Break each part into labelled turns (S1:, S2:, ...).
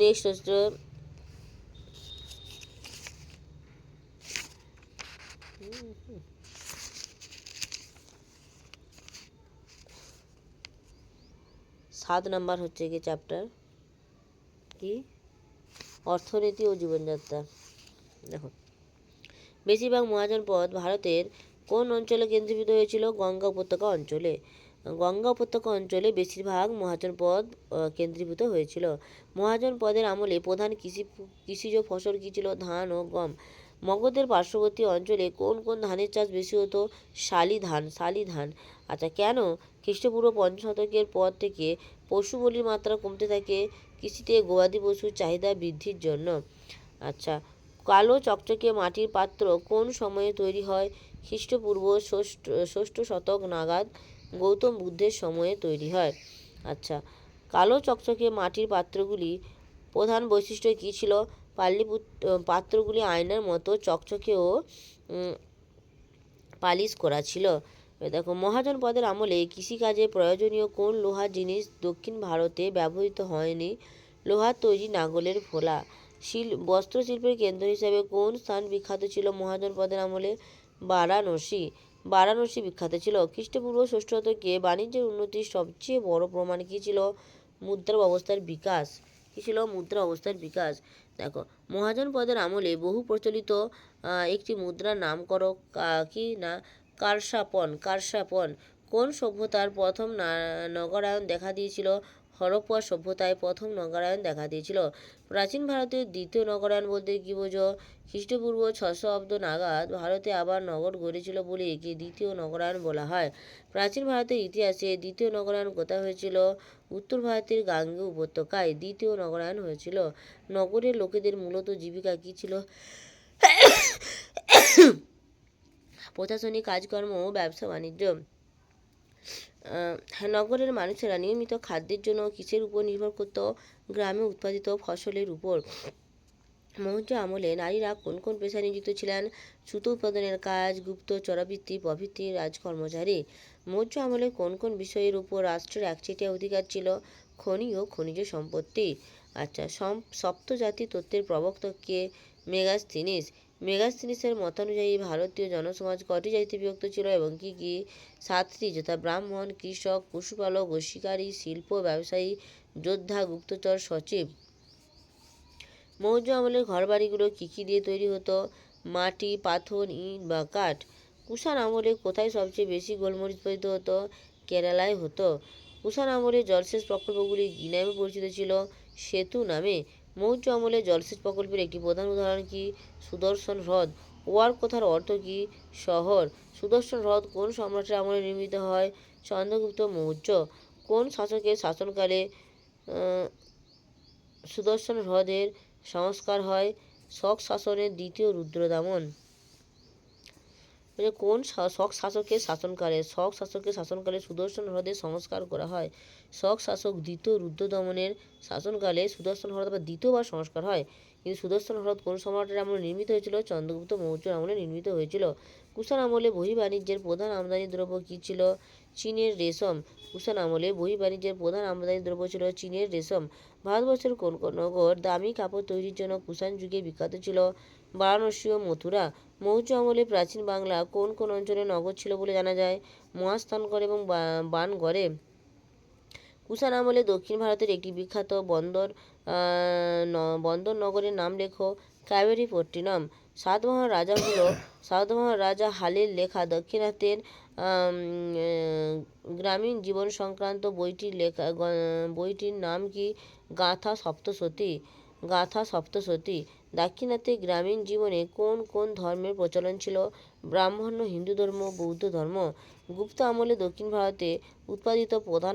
S1: Next হচ্ছে সাত number হচ্ছে কি চ্যাপ্টার কি? অর্থনীতি ও জীবনযাত্রা। দেখো। বেশিরভাগ মহাজন পদ ভারতের কোন অঞ্চলে কেন্দ্রীভূত হয়েছিল? গঙ্গা উপত্যকা অঞ্চলে। গঙ্গা উপত্যকা অঞ্চলে বেশিরভাগ মহাজন পদ কেন্দ্রীভূত হয়েছিল। মহাজন পদের আমলে প্রধান কৃষি, কৃষিজ ফসল কী ছিল? ধান ও গম। মগধের পার্শ্ববর্তী অঞ্চলে কোন কোন ধানের চাষ বেশি হতো? শালি ধান শালি ধান। আচ্ছা কেন খ্রিস্টপূর্ব পঞ্চম শতকের পর থেকে পশু বলির মাত্রা কমতে থাকে? কৃষিতে গবাদি পশুর চাহিদা বৃদ্ধির জন্য। আচ্ছা কালো চকচকে মাটির পাত্র কোন সময়ে তৈরি হয়? খ্রিস্টপূর্ব ষষ্ঠ ষষ্ঠ শতক নাগাদ গৌতম বুদ্ধের সময়ে তৈরি হয়। আচ্ছা কালো চকচকে মাটির পাত্রগুলি প্রধান বৈশিষ্ট্য কী ছিল? পাল্লিপুত পাত্রগুলি আয়নার মতো চকচকে ও পালিশ করা ছিল। দেখো, মহাজন পদের আমলে কৃষিকাজে প্রয়োজনীয় কোন লোহার জিনিস দক্ষিণ ভারতে ব্যবহৃত হয়নি? লোহার তৈরি নাগলের ফোলা। শিল বস্ত্রশিল্পের কেন্দ্র হিসাবে কোন স্থান বিখ্যাত ছিল মহাজন পদের আমলে? বারাণসী। বারাণসী বিখ্যাত ছিল। খ্রিস্টপূর্ব ষষ্ঠ শতকে বাণিজ্যের উন্নতির সবচেয়ে বড় প্রমাণ কী ছিল? মুদ্রা ব্যবস্থার বিকাশ। কী ছিল? মুদ্রা অবস্থার বিকাশ। দেখো, মহাজন পদের আমলে বহু প্রচলিত একটি মুদ্রার নাম করো কা- না? কারসাপন। কারসাপন কোন সভ্যতার প্রথম না- নগরায়ন দেখা দিয়েছিল? হরপ্পা সভ্যতায় প্রথম নগরায়ন দেখা দিয়েছিল। প্রাচীন ভারতের দ্বিতীয় নগরায়ন বলতে কী বোঝো? খ্রিস্টপূর্ব ছশো অব্দ নাগাদ ভারতে আবার নগর গড়েছিল বলে একে দ্বিতীয় নগরায়ন বলা হয়। প্রাচীন ভারতের ইতিহাসে দ্বিতীয় নগরায়ন কোথায় হয়েছিল? উত্তর ভারতের গাঙ্গে উপত্যকায় দ্বিতীয় নগরায়ন হয়েছিল। নগরের লোকেদের মূলত জীবিকা কী ছিল? প্রশাসনিক কাজকর্ম ও ব্যবসা বাণিজ্য নগরের মানুষেরা নিয়মিত খাদ্যের জন্য কিসের উপর নির্ভর করত? গ্রামে উৎপাদিত ফসলের উপর। মৌর্য আমলে নারীরা কোন কোন পেশায় নিযুক্ত ছিলেন? সুতো উৎপাদনের কাজ, গুপ্ত চরাবৃত্তি, প্রভৃতি, রাজকর্মচারী। মৌর্য আমলে কোন কোন বিষয়ের উপর রাষ্ট্রের একচেটিয়া অধিকার ছিল? খনি ও খনিজ সম্পত্তি। আচ্ছা সম, সপ্তজাতি তত্ত্বের প্রবক্তক মেগাস্থিনিস। মেগাস্থিনিসের মতানুযায়ী ভারতীয় জনসমাজ কটি জাতিতে বিভক্ত ছিল এবং কি কি? সাতটি, যথা ব্রাহ্মণ, কৃষক, পশুপালক ও শিকারী শিল্প, ব্যবসায়ী, যোদ্ধা, গুপ্তচর, সচিব। মৌর্য আমলের ঘরবাড়িগুলো কী কী দিয়ে তৈরি হতো? মাটি, পাথর, ইট বা কাঠ? কুষাণ আমলে কোথায় সবচেয়ে বেশি গোলমরিচ উৎপাদিত হতো? কেরালায় হতো। কুষাণ আমলে জলসেচ প্রকল্পগুলি কী নামে পরিচিত ছিল। সেতু নামে মৌর্য আমলে জলসেচ প্রকল্পের একটি প্রধান উদাহরণ কি? সুদর্শন হ্রদ। ওয়ার কথার অর্থ কি? শহর। সুদর্শন হ্রদ কোন সম্রাটের আমলে নির্মিত হয়? চন্দ্রগুপ্ত মৌর্য। কোন শাসকের শাসনকালে সুদর্শন হ্রদের সংস্কার হয়? শক শাসনের দ্বিতীয় রুদ্রদামন। বলছে কোন শা- শক শাসকের শাসনকালে, শক শাসকের শাসনকালে সুদর্শন হ্রদের সংস্কার করা হয়? শক শাসক দ্বিতীয় রুদ্রদমনের শাসনকালে সুদর্শন হ্রদ আবার দ্বিতীয়বার সংস্কার হয়। কিন্তু সুদর্শন হ্রদ কোন সম্রাটের আমলে নির্মিত হয়েছিল? চন্দ্রগুপ্ত মৌর্যর আমলে নির্মিত হয়েছিল। কুষাণ আমলে বহির্বাণিজ্যের প্রধান আমদানি দ্রব্য কী ছিল? চীনের রেশম। কুষাণ আমলে বহির্বাণিজ্যের প্রধান আমদানি দ্রব্য ছিল চীনের রেশম। ভারতবর্ষের কোন কোন নগর দামি কাপড় তৈরির জন্য কুষাণ যুগে বিখ্যাত ছিল? বারাণসী ও মথুরা। মৌর্য আমলে প্রাচীন বাংলা কোন কোন অঞ্চলে নগর ছিল বলে জানা যায়? মহাস্থানগড় এবং বানগড়ে। কুষাণ আমলে দক্ষিণ ভারতের একটি বিখ্যাত বন্দর বন্দর নগরের নাম লেখো কাবেরীপট্টিনম। সাতবাহন রাজা হলো সাতবাহন রাজা হালের লেখা আহ, গ্রামীণ জীবন সংক্রান্ত বইটির লেখা বইটির নাম কি? গাথা সপ্তশতী। গাথা সপ্তশতী দাক্ষিণাত্যে গ্রামীণ জীবনে কোন কোন ধর্মের প্রচলন ছিল? ব্রাহ্মণ্য, হিন্দু ধর্ম, বৌদ্ধ ধর্ম। গুপ্ত আমলে দক্ষিণ ভারতে উৎপাদিত প্রধান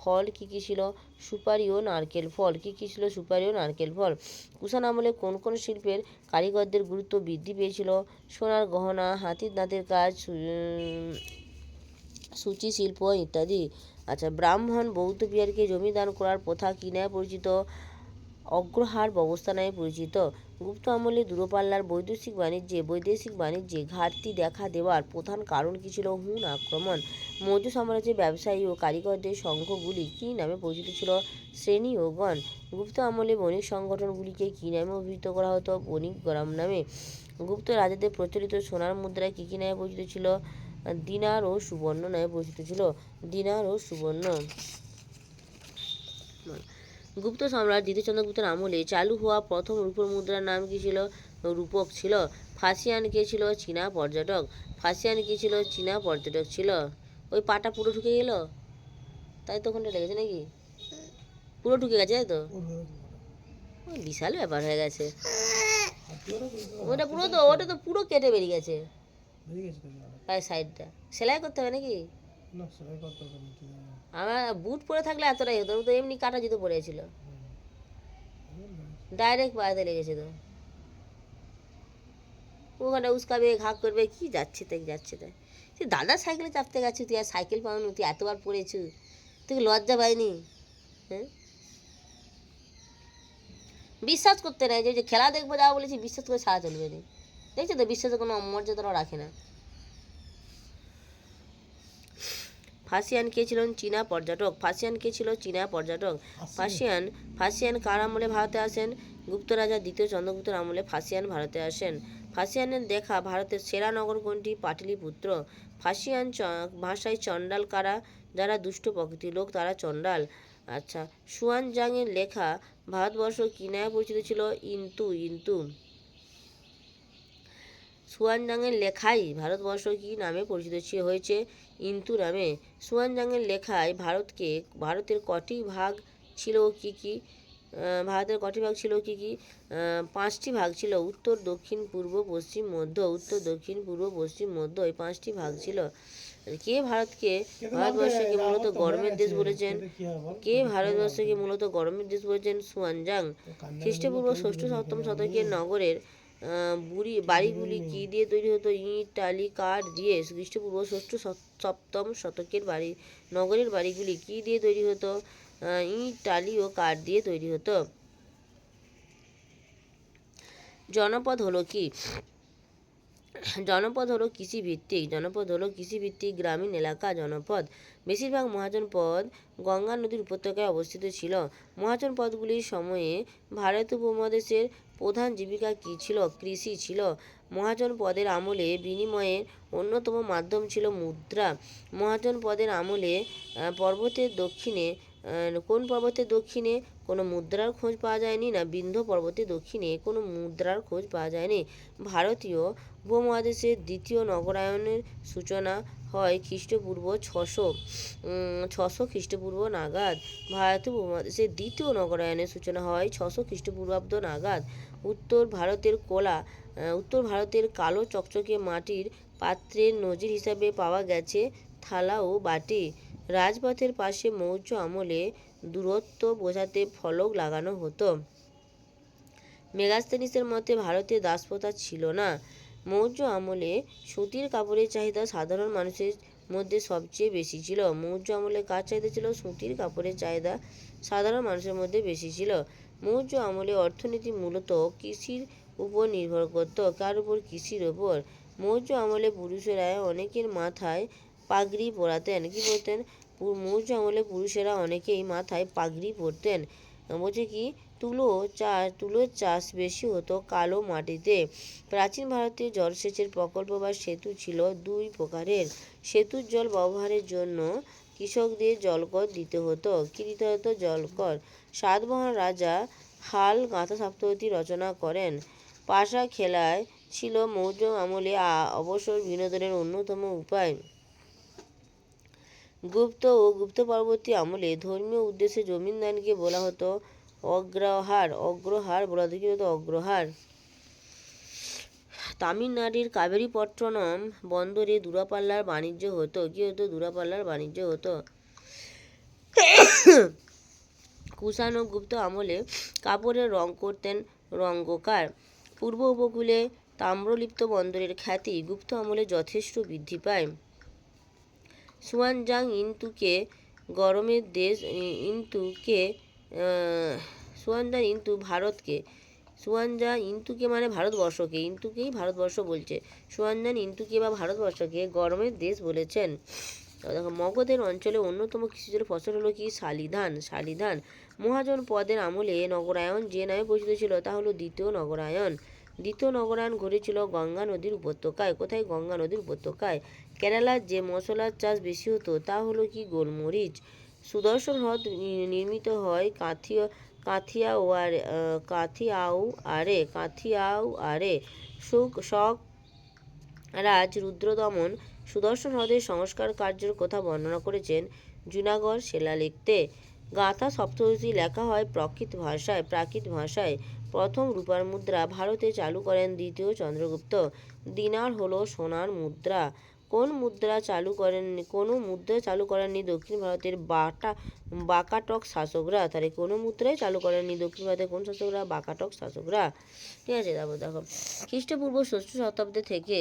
S1: ফল কী কী ছিল? সুপারি ও নারকেল ফল। কী কী ছিল সুপারি ও নারকেল ফল? কুষাণ আমলে কোন কোন শিল্পের কারিগরদের গুরুত্ব বৃদ্ধি পেয়েছিল? সোনার গহনা, হাতির দাঁতের কাজ সূচি, শিল্প ইত্যাদি। আচ্ছা ব্রাহ্মণ, বৌদ্ধ বিহারকে জমি দান করার প্রথা কী নামে পরিচিত? অগ্রহার ব্যবস্থা নামে পরিচিত। গুপ্ত আমলে দূরপাল্লার বৈদেশিক বাণিজ্যে বৈদেশিক বাণিজ্যে ঘাটতি দেখা দেওয়ার প্রধান কারণ কী ছিল হুন আক্রমণ? মৌর্য সাম্রাজ্যের ব্যবসায়ী ও কারিগরদের সংঘগুলি কী নামে পরিচিত ছিল? শ্রেণি ও গণ। গুপ্ত আমলে বণিক সংগঠনগুলিকে কী নামে অভিহিত করা হতো? বণিক গ্রাম নামে। গুপ্ত রাজাদের প্রচলিত সোনার মুদ্রা কী কী নামে পরিচিত ছিল? দিনার ও সুবর্ণ নামে পরিচিত ছিল। দিনার ও সুবর্ণ। গুপ্ত সম্রাট দ্বিতীয় চন্দ্রগুপ্তের আমলে চালু হওয়া প্রথম রূপোর মুদ্রার নাম কি ছিল? রূপক ছিল। ফাসিয়ান কে ছিল? চীনা পর্যটক। ফাসিয়ান কি ছিল? চীনা পর্যটক ছিল। ওই পাটা পুরো ঢুকে গেল? তাই তো ওখানটা লেগেছে নাকি? পুরো ঢুকে গেছে তাই তো? ওই বিশাল ব্যাপার হয়ে গেছে। ওটা পুরো তো ওটা তো পুরো কেটে বেরিয়ে গেছে। পায়ের সাইডটা। সেলাই করতে হবে নাকি? আমার বুট পরে থাকলে এতটাই হতো তো এমনি কাটা জুতো পরেছিল ডাইরেক্ট পায়েতে লেগেছে তো। ওখানে উস্কাবে ঘাক করবে, কি যাচ্ছে তাই যাচ্ছে তাই তুই দাদার সাইকেলে চাপতে গেছিস তুই আর সাইকেল পাওনি, তুই এতবার পড়েছু তুই লজ্জা পাইনি? হ্যাঁ? বিশ্বাস করতে নাই যে যে খেলা দেখব যা বলেছি, বিশ্বাস করে সারা চলবে না। দেখছ তো, বিশ্বাসের কোনো মর্যাদাও রাখে না। ফাসিয়ান কে ছিলেন চীনা পর্যটক? ফাসিয়ান কে ছিল চীনা পর্যটক? ফাসিয়ান। ফাসিয়ান কার আমলে ভারতে আসেন? গুপ্ত রাজা দ্বিতীয় চন্দ্রগুপ্তের আমলে ফাসিয়ান ভারতে আসেন। ফাসিয়ানের দেখা ভারতের সেরা নগর কোনটি? পাটলিপুত্র। ফাসিয়ান চ- ভাষায় চণ্ডাল কারা? যারা দুষ্ট প্রকৃতির লোক তারা চণ্ডাল। আচ্ছা সুয়ান জাংয়ের লেখা ভারতবর্ষ কি নামে পরিচিত ছিল? ইন্তু ইন্তু সুয়ানজাংয়ের লেখাই ভারতবর্ষ কি নামে পরিচিত হয়েছে ইন্তু নামে? সুয়ানজাংয়ের লেখায় ভারতকে, ভারতের কটি ভাগ ছিল কি কি? ভারতের কটি ভাগ ছিল কি কি? পাঁচটি ভাগ ছিল উত্তর, দক্ষিণ, পূর্ব, পশ্চিম, মধ্য, উত্তর, দক্ষিণ, পূর্ব, পশ্চিম, মধ্য, এই পাঁচটি ভাগ ছিল। কে ভারতকে, ভারতবর্ষকে মূলত গরমের দেশ বলেছেন? কে ভারতবর্ষকে মূলত গরমের দেশ বলেছেন সুয়ানজাং? খ্রিস্টপূর্ব ষষ্ঠ সপ্তম শতকের নগরের বুড়ি বাড়িগুলি কি দিয়ে তৈরি হতো? ইট টালি কাঠ দিয়ে খ্রিস্টপূর্ব ষষ্ঠ সপ্তম শতকের বাড়ি নগরের বাড়িগুলি কি দিয়ে তৈরি হতো? আহ, ইট টালি ও কাঠ দিয়ে তৈরি হতো। জনপদ হলো কি? জনপদ হলো কৃষিভিত্তিক, জনপদ হলো কৃষিভিত্তিক গ্রামীণ এলাকা, জনপদ। বেশিরভাগ মহাজনপদ গঙ্গা নদীর উপত্যকায় অবস্থিত ছিল। মহাজনপদগুলির সময়ে ভারত উপমহাদেশের প্রধান জীবিকা কী ছিল? কৃষি ছিল। মহাজনপদের আমলে বিনিময়ের অন্যতম মাধ্যম ছিল মুদ্রা। মহাজনপদের আমলে পর্বতের দক্ষিণে কোন পর্বতের দক্ষিণে কোনো মুদ্রার খোঁজ পাওয়া যায়নি? না, বিন্ধ্য পর্বতের দক্ষিণে কোনো মুদ্রার খোঁজ পাওয়া যায়নি। ভারতীয় উপমহাদেশের দ্বিতীয় নগরায়নের সূচনা হয় খ্রিস্টপূর্ব ছশো ছশো খ্রিস্টপূর্ব নাগাদ। ভারতীয় উপমহাদেশের দ্বিতীয় নগরায়নের সূচনা হয় ছশো খ্রিস্টপূর্বাব্দ নাগাদ। উত্তর ভারতের কোলা উত্তর ভারতের কালো চকচকে মাটির পাত্রের নজির হিসাবে পাওয়া গেছে থালা ও বাটি। রাজপথের পাশে মৌর্য আমলে দূরত্ব বোঝাতে ফলক লাগানো হতো। মেগাস্তেনিসের মতে ভারতে দাসপ্রথা ছিল না। মৌর্য আমলে সুতির কাপড়ের চাহিদা সাধারণ মানুষের মধ্যে সবচেয়ে বেশি ছিল। মৌর্য আমলে কার চাহিদা ছিল? সুতির কাপড়ের চাহিদা সাধারণ মানুষের মধ্যে বেশি ছিল। মৌর্য আমলে অর্থনীতি মূলত কৃষির উপর নির্ভর করত। কার উপর? কৃষির উপর। মৌর্য আমলে পুরুষেরা অনেকের মাথায় পাগড়ি পরাতেন। কি বলতেন পু- মৌর্য আমলে পুরুষেরা অনেকেই মাথায় পাগড়ি পরতেন। বলছে কি তুলো চাষ তুলোর চাষ বেশি হতো কালো মাটিতে। প্রাচীন ভারতে জলসেচের প্রকল্প বা সেতু ছিল দুই প্রকারের। সেতুর জল ব্যবহারের জন্য কৃষকদের জলকর দিতে হতো। কি দিতে হতো? জলকর। সাতবাহন রাজা হাল গাঁথা সপ্তশতী রচনা করেন। পাশা খেলায় ছিল মৌর্য আমলে অবসর বিনোদনের অন্যতম উপায়। গুপ্ত ও গুপ্ত পরবর্তী আমলে ধর্মীয় উদ্দেশ্যে জমিদানকে বলা হতো অগ্রহার অগ্রহার বলা কি হতো অগ্রহার। তামিলনাড়ুর কাবেরীপট্টনম বন্দরে দূরপাল্লার বাণিজ্য হতো। কি হতো? দূরপাল্লার বাণিজ্য হতো। কুষাণ গুপ্ত আমলে কাপড়ের রং করতেন রঙ্গকার। পূর্ব উপকূলে তাম্রলিপ্ত বন্দরের খ্যাতি গুপ্ত আমলে যথেষ্ট বৃদ্ধি পায়। সুয়ানজাং ইন্তুকে গরমের দেশ, ইন্তুকে সুয়ানজান ইন্তু ভারতকে সুয়ানজা ইন্তুকে মানে ভারতবর্ষকে, ইন্তুকেই ভারতবর্ষ বলছে। সুয়ানজান ইন্তুকে বা ভারতবর্ষকে গরমের দেশ বলেছেন। দেখো, মগধের অঞ্চলে অন্যতম কৃষিজ ফসল হলো কি? শালিধান। শালিধান মহাজন পদের আমলে নগরায়ন যে নামে পরিচিত ছিল, তা হলো দ্বিতীয় নগরায়ন দ্বিতীয় নগরায়ন ঘটেছিল গঙ্গা নদীর উপত্যকায়। কোথায় গঙ্গা নদীর উপত্যকায়? কেরালার যে মশলার চাষ বেশি হতো, তা হলো কি? গোলমরিচ। সুদর্শন হ্রদ নির্মিত হয় কাথিয়া আরে কাথিয়াউ আরে সুখ শক রাজ, রুদ্রদমন সুদর্শন হ্রদের সংস্কার কার্যের কথা বর্ণনা করেছেন জুনাগড় শিলালিখতে গাথা সপ্তশতী লেখা হয় প্রকৃত ভাষায়, প্রাকৃত ভাষায়। প্রথম রূপার মুদ্রা ভারতে চালু করেন দ্বিতীয় চন্দ্রগুপ্ত। দিনার হলো সোনার মুদ্রা। কোন মুদ্রা চালু করেননি, কোনো মুদ্রা চালু করেননি দক্ষিণ ভারতের বাটা, বাকাটক শাসকরা? তাহলে কোনো মুদ্রাই চালু করেননি দক্ষিণ ভারতের কোন শাসকরা? বাকাটক শাসকরা। ঠিক আছে, তারপর দেখো। খ্রিস্টপূর্ব ষষ্ঠ শতাব্দী থেকে,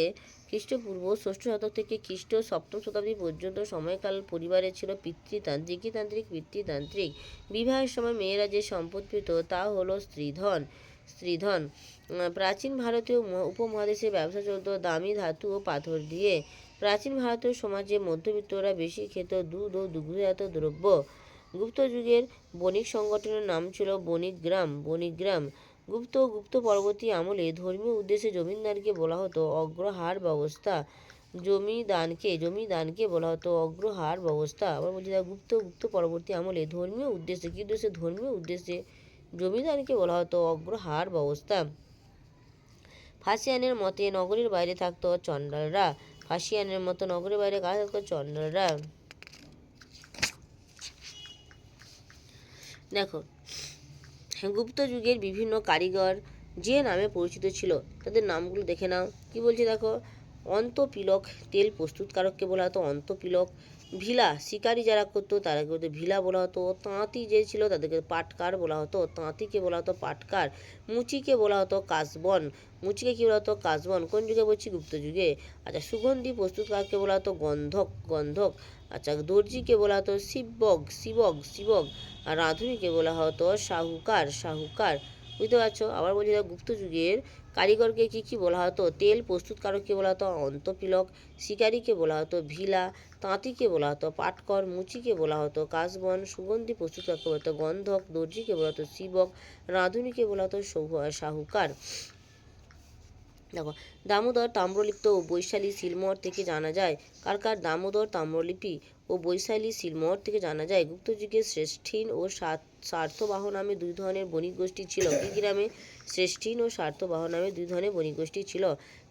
S1: খ্রিস্টপূর্ব ষষ্ঠ শতক থেকে খ্রিস্ট সপ্তম শতাব্দী পর্যন্ত সময়কাল পরিবারে ছিল পিতৃতান্ত্রিক তান্ত্রিক পিতৃতান্ত্রিক। বিবাহের সময় মেয়েরা যে সম্পদ পেত তা হলো স্ত্রীধন স্ত্রীধন। প্রাচীন ভারতীয় উপমহাদেশে ব্যবসা চলত দামি ধাতু ও পাথর দিয়ে। প্রাচীন ভারতীয় সমাজে মধ্যবিত্তরা বেশি খেত দুধ ও দুগ্ধজাত দ্রব্য। গুপ্ত যুগের বণিক সংগঠনের নাম ছিল বণিকগ্রাম বণিকগ্রাম গুপ্ত ও গুপ্ত গুপ্ত পরবর্তী আমলে ধর্মীয় উদ্দেশ্যে জমিদারকে বলা হতো অগ্রহার ব্যবস্থা। জমিদানকে জমিদানকে বলা হতো অগ্রহার ব্যবস্থা। আবার বলছি গুপ্ত গুপ্ত পরবর্তী আমলে ধর্মীয় উদ্দেশ্যে, কি উদ্দেশ্যে? ধর্মীয় উদ্দেশ্যে জমিদারকে বলা হতো অগ্রহার ব্যবস্থা। ফাসিয়ানের মতে নগরীর বাইরে থাকতো চণ্ডালরা। ফাসিয়ানের মতো নগরের বাইরে কাজ করে চন্দ্ররা। দেখো, গুপ্ত যুগের বিভিন্ন কারিগর যে নামে পরিচিত ছিল, তাদের নামগুলো দেখে নাও। কি বলছে দেখো? অন্তপিলক তেল প্রস্তুতকারককে বলা হতো, অন্তপিলক ভিলা, শিকারি যারা করতো তাদেরকে বলতো ভিলা বলা হতো, তাঁতি যে ছিল তাদেরকে পাটকার বলা হতো, তাঁতিকে বলা হতো পাটকার, মুচিকে বলা হতো কাশবন মুচিকে কী বলা হতো কাশবন কোন যুগে বলছি গুপ্ত যুগে? আচ্ছা সুগন্ধি প্রস্তুতকারকে বলা হতো? গন্ধক গন্ধক। আচ্ছা দর্জিকে বলা হতো শিববগ শিবক শিবক আর রাঁধুনিকে বলা হতো শাহুকার শাহুকার বুঝতে পারছ? আবার বলছি গুপ্ত যুগের কারিগরকে কি কি বলা হতো? তেল প্রস্তুতকারককে বলা হতো অন্তপিলক, শিকারীকে বলা হতো ভিলা তাঁতিকে বলা হতো, পাটকর মুচিকে বলা হতো, কাশবন, সুগন্ধি প্রস্তুতকারকে বলা হতো, গন্ধক, দর্জিকে বলা হতো, শিবক, রাঁধুনিকে বলা হতো সাহুকার। দেখো, দামোদর তাম্রলিপ্ত ও বৈশালী সিলমোহর থেকে জানা যায় কার কার দামোদর তাম্রলিপি ও বৈশালী সিলমোহর থেকে জানা যায় গুপ্ত যুগে শ্রেষ্ঠীন ও স্বার্থবাহ নামে দুই ধরনের বণিক গোষ্ঠী ছিল। কি নামে শ্রেষ্ঠীন ও স্বার্থবাহ নামে দুই ধরনের বণিক গোষ্ঠী ছিল।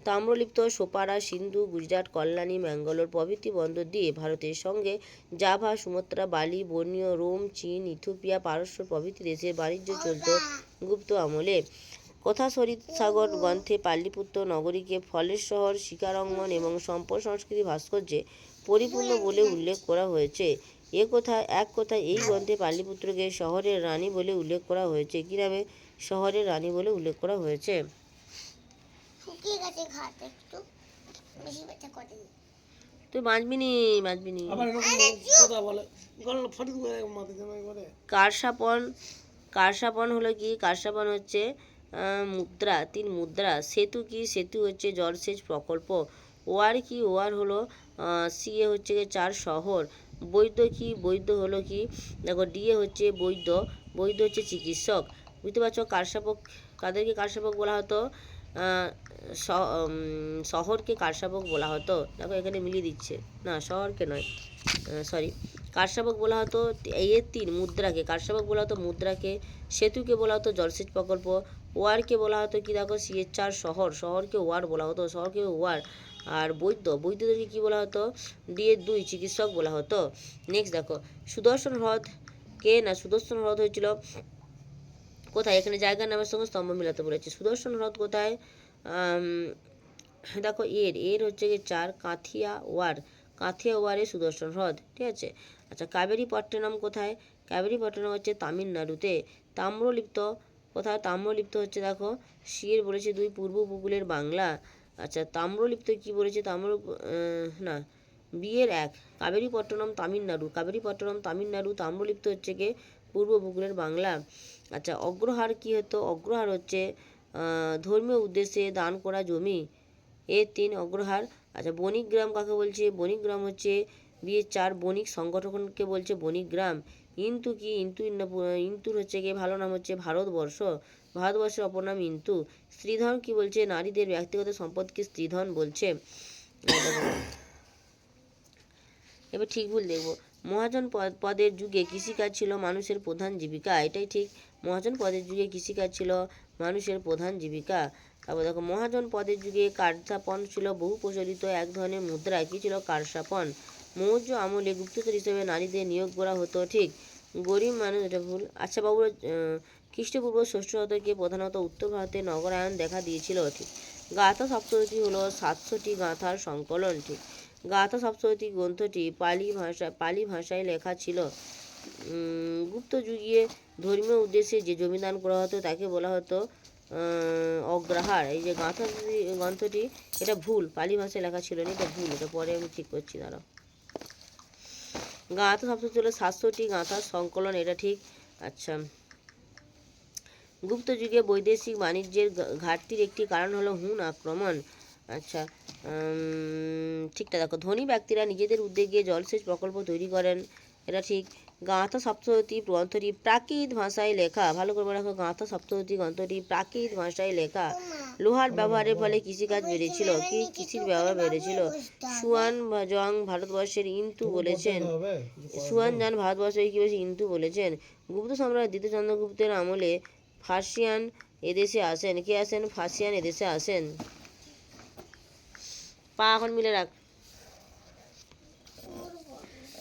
S1: তাম্রলিপ্ত, সোপারা, সিন্ধু, গুজরাট, কল্যাণী, ম্যাঙ্গালোর প্রভৃতি বন্দর দিয়ে ভারতের সঙ্গে জাভা, সুমাত্রা, বালি, বর্ণীয়, রোম, চীন, ইথিওপিয়া, পারস্য প্রভৃতি দেশের বাণিজ্য চলত গুপ্ত আমলে। কথা সাগর গ্রন্থে পাল্লিপুত্র নগরীকে ফলের শহর, শিকারঙ্গন এবং সম্পদ সংস্কৃতি ভাস্কর্যে পরিপূর্ণ বলে উল্লেখ করা হয়েছে। এ কথা এক কথা এই গ্রন্থে পাল্লিপুত্রকে শহরের রানী বলে উল্লেখ করা হয়েছে। কি নামে? শহরের রানী বলে উল্লেখ করা হয়েছে।
S2: শুকিয়ে গেছে ঘাট একটু বেশি ব্যথা
S1: তুই কারসাপন কারসাপন হলো কি? কারসাপন হচ্ছে আহ, মুদ্রা তিন মুদ্রা। সেতু কি? সেতু হচ্ছে জলসেচ প্রকল্প। ওয়ার কি? ওয়ার হলো সিএ হচ্ছে চার শহর। বৈদ্য কি? বৈদ্য হলো কি? দেখো ডিএ হচ্ছে বৈদ্য বৈদ্য হচ্ছে চিকিৎসক। বুঝতে পারছ? কারসাপক, কাদেরকে কারসাপক বলা হতো? শহরকে কারসাপক বলা হতো। দেখো, এখানে মিলিয়ে দিচ্ছে। না, শহরকে নয়। সরি কারসাবক বলা হতো এর তিন, মুদ্রাকে। কারসাবক বলা হতো মুদ্রাকে। সেতুকে বলা হতো জলসেচ প্রকল্প। ওয়ারকে বলা হতো কি? দেখো সিএর চার শহর। শহরকে ওয়ার বলা হতো। শহরকে ওয়ার। আর বৈদ্য, বৈদ্যদেরকে কি বলা হতো? ডিএর দুই চিকিৎসক বলা হতো। নেক্সট দেখো, সুদর্শন হ্রদ কে না? সুদর্শন হ্রদ হয়েছিল কোথায়? এখানে জায়গার নামের সঙ্গে স্তম্ভ মিলাতে বলেছে। সুদর্শন হ্রদ কোথায়? দেখো, এর এর হচ্ছে গিয়ে চার কাঁথিয়া ওয়ার। কাঁথিয়া ওয়ারে সুদর্শন হ্রদ, ঠিক আছে? আচ্ছা কাবেরী পট্টনম কোথায়? কাবেরী পট্টনম হচ্ছে তামিলনাড়ুতে। তাম্রলিপ্ত কোথায়? তাম্রলিপ্ত হচ্ছে, দেখো, শির বলেছে দুই পূর্ব উপকূলের বাংলা। আচ্ছা তাম্রলিপ্ত কি বলেছে? তাম্র না, বিয়ের এক কাবেরী পট্টনম তামিলনাড়ু কাবেরী পট্টনম তামিলনাড়ু, তাম্রলিপ্ত হচ্ছে গিয়ে পূর্ব উপকূলের বাংলা। আচ্ছা অগ্রহার কি হতো? অগ্রহার হচ্ছে ধর্মীয় উদ্দেশ্যে দান করা জমি। এ তিন অগ্রহার। আচ্ছা বণিক গ্রাম কাকে বলছে? বণিক গ্রাম হচ্ছে বিয়ে চার বণিক সংগঠনকে বলছে বণিক গ্রাম ইন্তু কি ইন্তু ইন্তুর হচ্ছে গিয়ে ভালো নাম হচ্ছে ভারতবর্ষ। ভারতবর্ষের অপর নাম ইন্তু স্ত্রীধন কি বলছে? নারীদের ব্যক্তিগত সম্পদকে স্ত্রীধন বলছে। এবার ঠিক ভুল দেখব। মহাজন পদ- পদের যুগে কৃষিকাজ ছিল মানুষের প্রধান জীবিকা। এটাই ঠিক। মহাজন পদের যুগে কৃষিকাজ ছিল মানুষের প্রধান জীবিকা। তারপর দেখো, মহাজন পদের যুগে কারসাপন ছিল বহু প্রচলিত এক ধরনের মুদ্রা। কি ছিল? কারসাপন মৌর্য আমলে গুপ্তচর হিসেবে নারীদের নিয়োগ করা হতো। ঠিক। গরিব মানুষ, এটা ভুল। আচ্ছা বাবু খ্রিস্টপূর্ব ষষ্ঠ শতকে প্রধানত উত্তর ভারতে নগরায়ণ দেখা দিয়েছিল ঠিক। গাথা সপ্তশতী হলো সাতশোটি গাঁথার সংকলন ঠিক। গাথা সপ্তশতী গ্রন্থটি পালি ভাষা, পালি ভাষায় লেখা ছিল। গুপ্ত যুগীয় ধর্মীয় উদ্দেশ্যে যে জমিদান করা হতো তাকে বলা হতো অগ্রহার। এই যে গাঁথা গ্রন্থটি, এটা ভুল। পালি ভাষায় লেখা ছিল না, এটা ভুল। এটা পরে আমি ঠিক করছি, দাঁড়াও। গাঁথা সপ্তশতী হলো সাতশোটি গাঁথার সংকলন, এটা ঠিক। আচ্ছা। গুপ্ত যুগে বৈদেশিক বাণিজ্যের ঘাটতির একটি কারণ হলো হুন আক্রমণ। আচ্ছা ঠিকটা দেখো। ধনী ব্যক্তিরা নিজেদের উদ্যোগে জলসেচ প্রকল্প তৈরি করেন। এটা ঠিক। গাঁথা সপ্তশতী গ্রন্থটি প্রাকৃত ভাষায় লেখা। ভালো করে মনে রাখো, গাঁথা সপ্তশতী গ্রন্থটি প্রাকৃত ভাষায় লেখা। লোহার ব্যবহারের ফলে কৃষিকাজ বেড়েছিল। কি কৃষির ব্যবহার বেড়েছিল? সুয়ান জং ভারতবর্ষের ইন্তু বলেছেন। সুয়ান জান ভারতবর্ষের কি বলেছে ইন্তু বলেছেন। গুপ্ত সম্রাট দ্বিতীয় চন্দ্রগুপ্তের আমলে ফার্সিয়ান এদেশে আসেন। কে আসেন? ফার্সিয়ান এদেশে আসেন। পা এখন মিলে রাখ।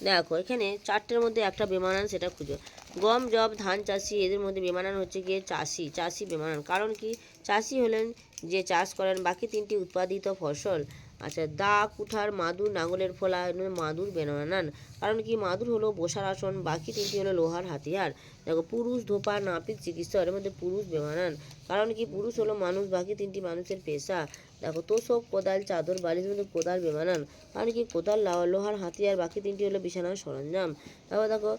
S1: দেখো, এখানে চারটের মধ্যে একটা বেমানান সেটা খুঁজো। গম, জব, ধান, চাষি, এদের মধ্যে বেমানান হচ্ছে গিয়ে চাষি। চাষি বেমানান। কারণ কি? চাষি হলেন যে চাষ করেন, বাকি তিনটি উৎপাদিত ফসল। আচ্ছা দা কুঠার মাদুর, নাঙলের ফলা মাদুর বেমানান কারণ কি, মাদুর হলো বসার আসন, বাকি তিনটি হলো লোহার হাতিয়ার। দেখো, পুরুষ, ধোপা, নাপিত, চিকিৎসা, এর মধ্যে পুরুষ বেমানান কারণ কি, পুরুষ হলো মানুষ, বাকি তিনটি মানুষের পেশা। দেখো, তোষক, কোদাল, চাদর বালিশের মধ্যে কোদাল বেমানান কারণ কি, কোদাল লোহার হাতিয়ার, বাকি তিনটি হলো বিছানার সরঞ্জাম। তারপর দেখো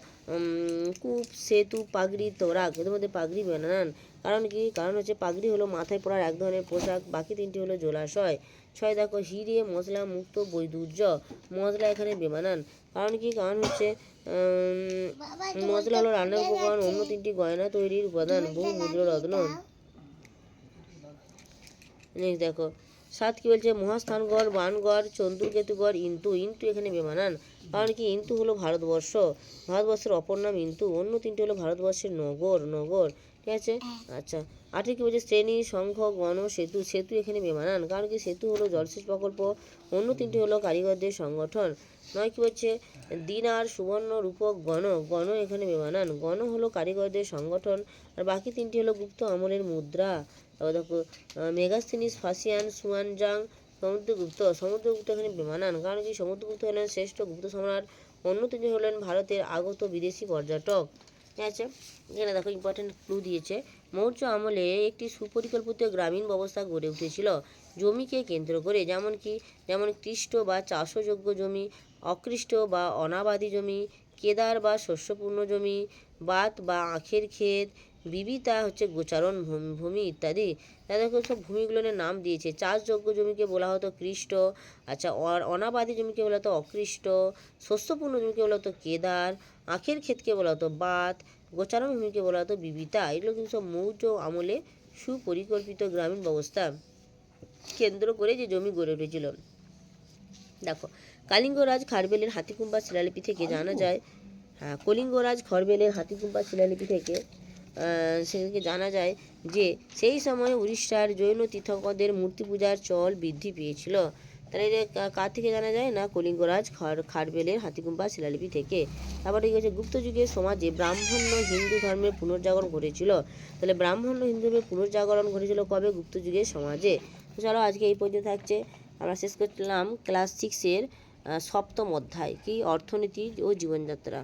S1: কূপ, সেতু, পাগড়ি, তোরাক, এদের মধ্যে পাগড়ি বানান কারণ কি? কারণ হচ্ছে পাগড়ি হলো মাথায় পরার এক ধরনের পোশাক বাকি তিনটি হলো জলাশয়। ছয় দেখো হিরে মশলা মুক্ত বৈদুর্য মশলা এখানে বেমানান। কারণ কি? কারণ হচ্ছে মশলা হলো রান্নার উপকরণ অন্য তিনটি গয়না তৈরির উপাদান বহু মুদ্র রত্ন। নেক্সট দেখো সাত কি বলছে? মহাস্থানগড় বানগড় চন্দ্রকেতুগড় ইন্তু। ইন্তু এখানে বেমানান। কারণ কি? ইন্তু হলো ভারতবর্ষ। ভারতবর্ষের অপর নাম ইন্তু। অন্য তিনটি হলো ভারতবর্ষের নগর নগর। ঠিক আছে? আচ্ছা। আটে কি বলছে, শ্রেণি, সংঘ, গণ, সেতু। সেতু এখানে বেমানান। কারণ কি সেতু হলো জলসেচ প্রকল্প। অন্য তিনটি হলো কারিগরদের সংগঠন। নয় কি বলছে? দিনার সুবর্ণ রূপক গণ। গণ এখানে বেমানান। গণ হলো কারিগরদের সংগঠন। আর বাকি তিনটি হলো গুপ্ত আমলের মুদ্রা। তারপর দেখো Megasthenes, Faxian, Xuanzang Samudragupta Samudragupta এখানে বেমানান। কারণ কি সমুদ্রগুপ্ত হলেন শ্রেষ্ঠ গুপ্ত সম্রাট। অন্য তিনি হলেন ভারতের আগত বিদেশি পর্যটক। আছে? এখানে দেখো ইম্পর্টেন্ট ক্লু দিয়েছে। মৌর্য আমলে একটি সুপরিকল্পিত গ্রামীণ ব্যবস্থা গড়ে উঠেছিল। জমিকে কেন্দ্র করে যেমন কি, যেমন কৃষ্ট বা চাষযোগ্য জমি, অকৃষ্ট বা অনাবাদী জমি, কেদার বা শস্যপূর্ণ জমি বাত বা আখের ক্ষেত বিবিতা হচ্ছে গোচারণ ভূমি- ভূমি ইত্যাদি। তাদেরকে সব ভূমিগুলোর নাম দিয়েছে। চাষযোগ্য জমিকে বলা হতো কৃষ্ট আচ্ছা অনাবাদী জমিকে বলা হতো অকৃষ্ট শস্যপূর্ণ জমিকে বলা হতো কেদার আখের ক্ষেতকে বলা হতো বাত গোচারণ ভূমিকে বলা হতো বিবিতা। এগুলো কিন্তু সব মৌর্য আমলে সুপরিকল্পিত গ্রামীণ ব্যবস্থা কেন্দ্র করে যে জমি গড়ে উঠেছিল। দেখো কালিঙ্গরাজ খারবেলের হাতিকুম্বা শিলালিপি থেকে জানা যায় হ্যাঁ কলিঙ্গরাজ খরবেলের হাতিকুম্বা শিলালিপি থেকে সেখানে জানা যায় যে সেই সময় উড়িষ্যার জৈন তীর্থঙ্করদের মূর্তি পূজার চল বৃদ্ধি পেয়েছিল। তাহলে কার থেকে জানা যায় না? কলিঙ্গরাজ, খর, খারবেলের হাতিকুম্বা, শিলালিপি থেকে। তারপরে কি হচ্ছে গুপ্ত যুগের সমাজে ব্রাহ্মণ্য হিন্দু ধর্মের পুনর্জাগরণ ঘটেছিল। তাহলে ব্রাহ্মণ্য হিন্দু ধর্মের পুনর্জাগরণ ঘটেছিল কবে? গুপ্ত যুগের সমাজে। তো চলো আজকে এই পর্যন্ত থাকছে। আমরা শেষ করলাম ক্লাস সিক্সের সপ্তম অধ্যায়, কি? অর্থনীতি ও জীবনযাত্রা।